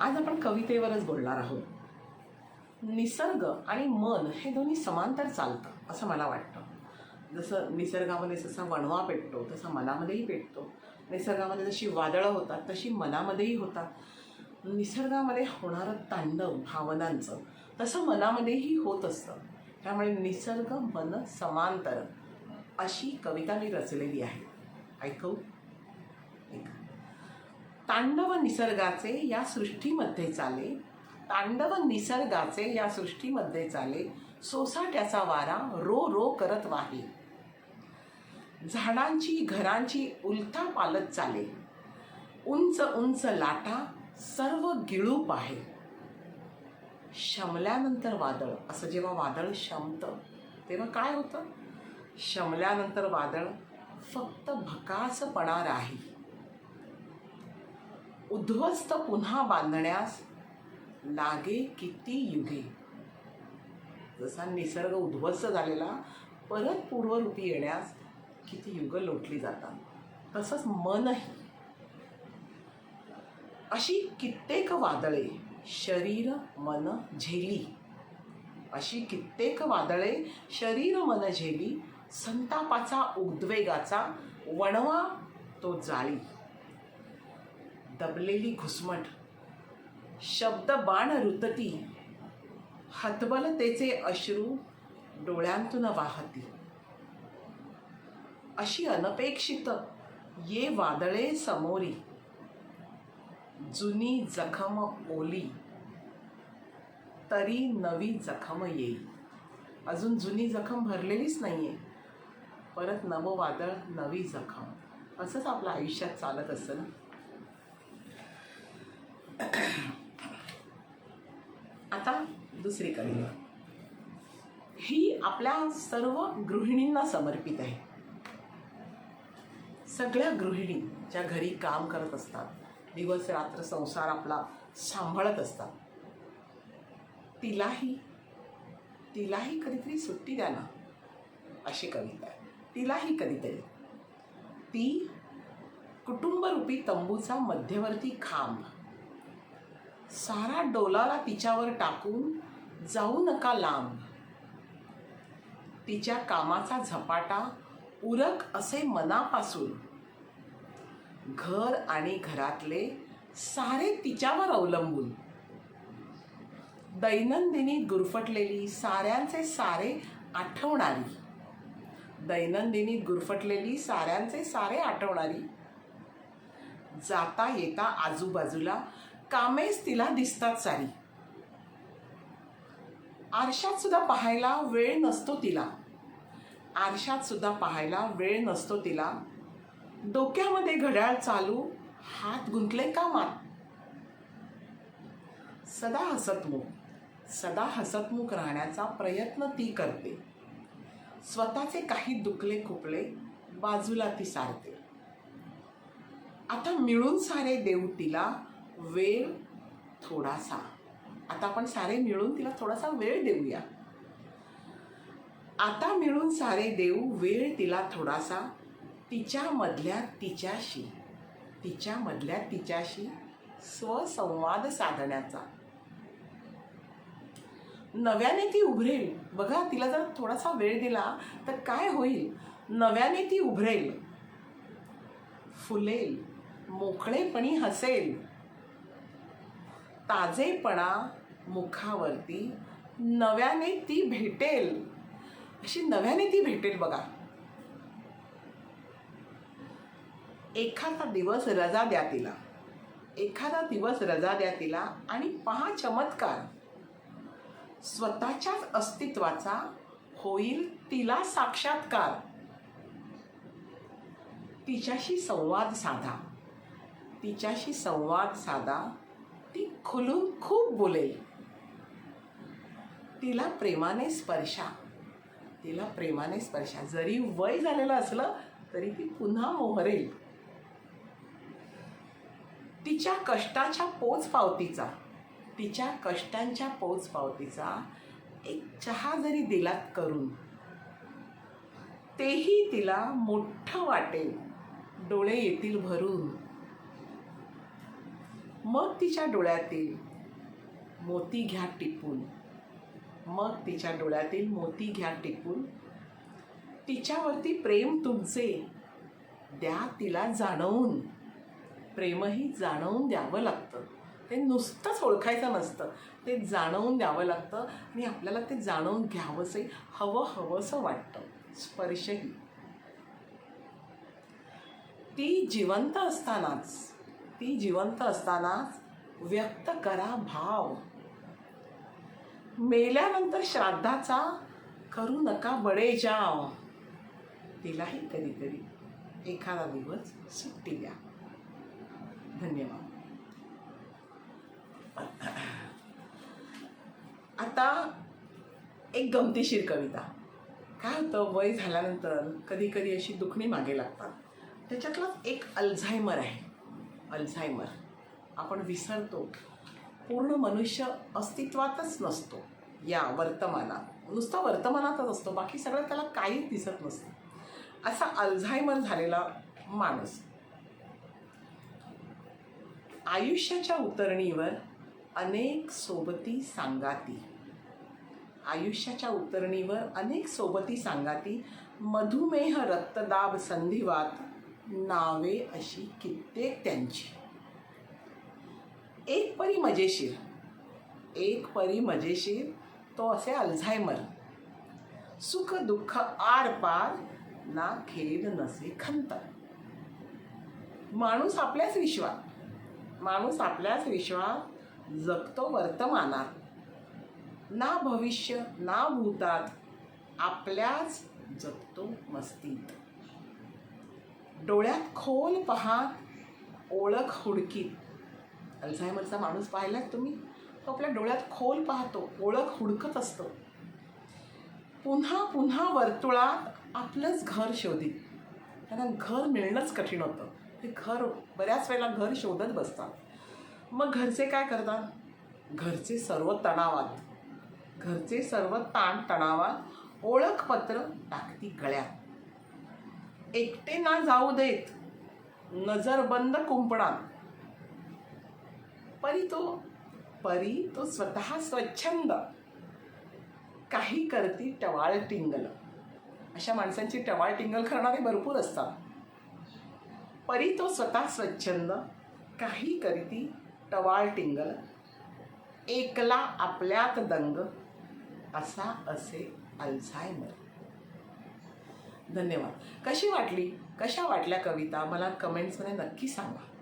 आज आपण कवितेवरच बोलणार आहोत. निसर्ग आणि मन हे दोन्ही समांतर चालतं असं मला वाटतं. जसं निसर्गामध्ये जसा वणवा पेटतो तसा मनामध्येही पेटतो. निसर्गामध्ये जशी वादळं होतात तशी मनामध्येही होतात. निसर्गामध्ये होणारं तांडव भावनांचं तसं मनामध्येही होत असतं. त्यामुळे निसर्ग मन समांतर अशी कविता मी रचलेली आहे. ऐकू? तांडव निसर्गाचे या सृष्टीमध्ये चाले. तांडव निसर्गाचे या सृष्टीमध्ये चाले. सोसाट्याचा वारा रो रो करत वाहे. झाडांची घरांची उलथा पालत चाले. उंच उंच लाटा सर्व गिळूप आहे. शमल्यानंतर वादळ. असं जेव्हा वादळ शमतं तेव्हा काय होतं? शमल्यानंतर वादळ फक्त भकासपणा राही. उद्ध्वस्त पुन्हा बांधण्यास लागे किती युगे. जसा निसर्ग उद्ध्वस्त झालेला परत पूर्वरूपी येण्यास किती युग लोटली जातात. तसंच मनही. अशी कित्येक वादळे शरीर मन झेली. अशी कित्येक वादळे शरीर मन झेली संतापाचा उद्वेगाचा वणवा तो जाळी. दबलेली घुसमट. शब्द बाण रुतती. हतबलतेचे अश्रू डोळ्यांतून वाहती. अशी अनपेक्षित ये वादळे समोरी. जुनी जखम ओली. तरी नवी जखम येईल अजून जुनी जखम भरलेलीच नाही आहे परत नवं वादळ नवी जखम. असंच आपलं आयुष्यात चालत असतं ना आता दुसरी कविता ही आपल्या सर्व गृहिणींना समर्पित आहे. सगळ्या गृहिणी ज्या घरी काम करत असतात दिवस रात्र संसार आपला सांभाळत असतात तिलाही तिलाही कधीतरी सुट्टी द्या ना अशी कविता आहे. तिलाही कधीतरी. ती कुटुंबरूपी तंबूचा मध्यवर्ती खांब. सारा डोलाला तिच्यावर टाकून जाऊ नका लांब. तिच्या कामाचा झपाटा उरक असे मनापासून. घर आणि घरातले सारे तिच्यावर अवलंबून. दैनंदिनी गुरफटलेली साऱ्यांचे सारे आठवणारी दैनंदिनी गुरफटलेली साऱ्यांचे सारे आठवणारी जाता येता आजूबाजूला कामेच तिला दिसतात सारी. आरशात सुद्धा पाहायला वेळ नसतो तिला. आरशात सुद्धा पाहायला वेळ नसतो तिला. डोक्यामध्ये घड्याळ चालू हात गुंतले कामात. सदा हसतमुख सदा हसतमुख राहण्याचा प्रयत्न ती करते. स्वतःचे काही दुखले खुपले बाजूला ती सारते. आता मिळून सारे देऊ तिला वेळ थोडासा. आता आपण सारे मिळून तिला थोडासा वेळ देऊया. आता मिळून सारे देऊ वेळ तिला थोडासा तिच्यामधल्या तिच्याशी. तिच्यामधल्या तिच्याशी स्वसंवाद साधण्याचा. नव्याने ती उभरेल. बघा तिला जर थोडासा वेळ दिला तर काय होईल? नव्याने ती उभरेल. फुलेल. मोकळेपणी हसेल. ताजेपणा मुखावरती नव्याने ती भेटेल. अशी नव्याने ती भेटेल बघा. एखादा दिवस रजा द्या तिला. एखादा दिवस रजा द्या तिला आणि पहा चमत्कार. स्वतःच्याच अस्तित्वाचा होईल तिला साक्षात्कार. तिच्याशी संवाद साधा. तिच्याशी संवाद साधा. ती खुलून खूप बोलेल. तिला प्रेमाने स्पर्शा. तिला प्रेमाने स्पर्शा. जरी वय झालेलं असलं तरी ती पुन्हा मोहरेल. तिच्या कष्टाच्या पोच पावतीचा तिच्या कष्टांच्या पोच पावतीचा एक चहा जरी दिलात करून तेही तिला मोठं वाटेल. डोळे येतील भरून. मग तिच्या डोळ्यातील मोती घ्या टिपून. मग तिच्या डोळ्यातील मोती घ्या टिपून. तिच्यावरती प्रेम तुमचे द्या तिला जाणवून. प्रेमही जाणवून द्यावं लागतं. ते नुसतंच ओळखायचं नसतं. ते जाणवून द्यावं लागतं. आणि आपल्याला ते जाणवून घ्यावंसं हवं हवंसं वाटतं. स्पर्शही. ती जिवंत असतानाच ती जिवंत असतानाच व्यक्त करा भाव. मेल्यानंतर श्राद्धाचा करू नका बडे जाव. तिलाही कधीतरी एखादा दिवस सुट्टी द्या. धन्यवाद. आता एक गमतीशीर कविता. काय होतं? वय झाल्यानंतर कधी कधी अशी दुखणी मागे लागतात. त्याच्यातलाच एक अल्झायमर आहे. अल्झायमर. आपण विसरतो. पूर्ण मनुष्य अस्तित्वातच नसतो या वर्तमानात. नुसतं वर्तमानातच असतो. बाकी सगळं त्याला काहीच दिसत नसतं. असा अल्झायमर झालेला माणूस. आयुष्याच्या उतरणीवर अनेक सोबती सांगाती. आयुष्याच्या उतरणीवर अनेक सोबती सांगाती. मधुमेह रक्तदाब संधिवात नावे अशी कित्येक त्यांची. एक परी मजेशीर. एक परी मजेशीर तो असे अल्झायमर. सुख दुःख आरपार ना खेद नसे खंत माणूस आपल्याच विश्वात. माणूस आपल्याच विश्वात जगतो वर्तमानात. ना भविष्य ना भूतात आपल्याच जगतो मस्तीत. डोळ्यात खोल पाहात ओळख हुडकीत अल्झायमरचा माणूस पाहिलात तुम्ही? तो आपल्या डोळ्यात खोल पाहतो ओळख हुडकत असतो. पुन्हा पुन्हा वर्तुळात आपलंच घर शोधित त्यांना घर मिळणंच कठीण होतं. ते घर बऱ्याच वेळेला घर शोधत बसतात. मग घरचे काय करतात? घरचे सर्व तणावात घरचे सर्व ताण तणावात ओळखपत्र टाकती गळ्यात. एकटे ना जाऊ देत. नजरबंद कुंपणा कुंपणात. परी तो परी तो स्वतः स्वच्छंद. काही करती टवाळ टिंगल. अशा माणसांची टवाळ टिंगल करणारे भरपूर असतात. परी तो स्वतः स्वच्छंद काही करती टवाळ टिंगल. एकला आपल्यात दंग असा असे अल्झायमर. धन्यवाद. कशी वाटली? कशा वाटल्या कविता? मला कमेंट्समध्ये नक्की सांगा.